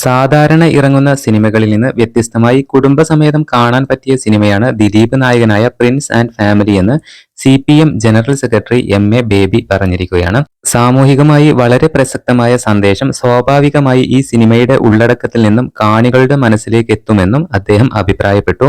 സാധാരണ ഇറങ്ങുന്ന സിനിമകളിൽ നിന്ന് വ്യത്യസ്തമായി കുടുംബസമേതം കാണാൻ പറ്റിയ സിനിമയാണ് ദിലീപ് നായകനായ പ്രിൻസ് ആൻഡ് ഫാമിലി എന്ന് C P M general secretary M A Baby പറഞ്ഞിരിക്കുകയാണ്. സാമൂഹികമായി വളരെ പ്രസക്തമായ സന്ദേശം സ്വാഭാവികമായി ഈ സിനിമയുടെ ഉള്ളടക്കത്തിൽ നിന്നും കാണികളുടെ മനസ്സിലേക്ക് എത്തുമെന്നും അദ്ദേഹം അഭിപ്രായപ്പെട്ടു.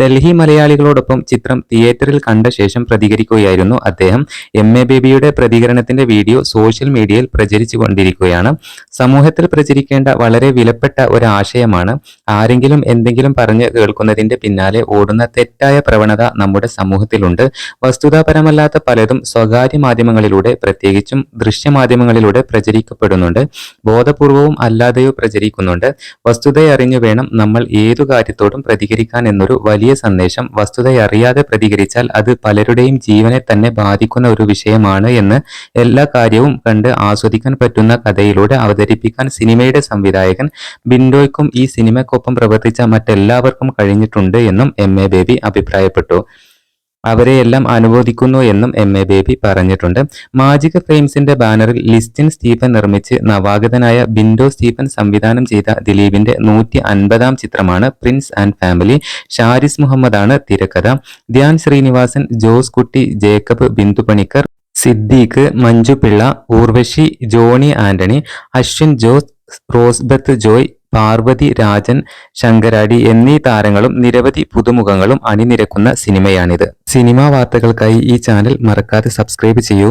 ഡൽഹി മലയാളികളോടൊപ്പം ചിത്രം തിയേറ്ററിൽ കണ്ട ശേഷം പ്രതികരിക്കുകയായിരുന്നു അദ്ദേഹം. എം എ ബേബിയുടെ പ്രതികരണത്തിന്റെ വീഡിയോ സോഷ്യൽ മീഡിയയിൽ പ്രചരിച്ചു കൊണ്ടിരിക്കുകയാണ്. സമൂഹത്തിൽ പ്രചരിക്കേണ്ട വളരെ വിലപ്പെട്ട ഒരു ആശയമാണ് ആരെങ്കിലും എന്തെങ്കിലും പറഞ്ഞ് കേൾക്കുന്നതിന്റെ പിന്നാലെ ഓടുന്ന തെറ്റായ പ്രവണത നമ്മുടെ സമൂഹത്തിലുണ്ട്. വസ്തുതാപരമല്ലാത്ത പലതും സ്വകാര്യ മാധ്യമങ്ങളിലൂടെ പ്രത്യേകിച്ചും ദൃശ്യമാധ്യമങ്ങളിലൂടെ പ്രചരിക്കപ്പെടുന്നുണ്ട്. ബോധപൂർവവും അല്ലാതെയോ പ്രചരിക്കുന്നുണ്ട്. വസ്തുതയറിഞ്ഞു വേണം നമ്മൾ ഏതു കാര്യത്തോടും പ്രതികരിക്കാൻ എന്നൊരു വലിയ സന്ദേശം. വസ്തുതയറിയാതെ പ്രതികരിച്ചാൽ അത് പലരുടെയും ജീവനെ തന്നെ ബാധിക്കുന്ന ഒരു വിഷയമാണ് എന്ന് എല്ലാ കാര്യവും കണ്ട് ആസ്വദിക്കാൻ പറ്റുന്ന കഥയിലൂടെ അവതരിപ്പിക്കാൻ സിനിമയുടെ സംവിധായകൻ ബിൻഡോയ്ക്കും ഈ സിനിമയ്ക്കൊപ്പം പ്രവർത്തിച്ച മറ്റെല്ലാവർക്കും കഴിഞ്ഞിട്ടുണ്ട് എന്നും എം എ ബേബി അഭിപ്രായപ്പെട്ടു. അവരെയെല്ലാം അനുവദിക്കുന്നു എന്നും എം എ ബേബി പറഞ്ഞിട്ടുണ്ട്. മാജിക ഫ്രെയിംസിന്റെ ബാനറിൽ ലിസ്റ്റിൻ സ്റ്റീഫൻ നിർമ്മിച്ച് നവാഗതനായ ബിൻഡോ സ്റ്റീഫൻ സംവിധാനം ചെയ്ത ദിലീപിന്റെ നൂറ്റി അൻപതാം ചിത്രമാണ് പ്രിൻസ് ആൻഡ് ഫാമിലി. ഷാരിസ് മുഹമ്മദാണ് തിരക്കഥ. ധ്യാൻ ശ്രീനിവാസൻ ജോസ് കുട്ടി ജേക്കബ് ബിന്ദു പണിക്കർ സിദ്ദീഖ് മഞ്ജു പിള്ള ഊർവശി ജോണി ആന്റണി അശ്വിൻ ജോസ് റോസ്ബത്ത് ജോയ് പാർവതി രാജൻ ശങ്കരാടി എന്നീ താരങ്ങളും നിരവധി പുതുമുഖങ്ങളും അണിനിരക്കുന്ന സിനിമയാണിത്. സിനിമാ വാർത്തകൾക്കായി ഈ ചാനൽ മറക്കാതെ സബ്സ്ക്രൈബ് ചെയ്യൂ.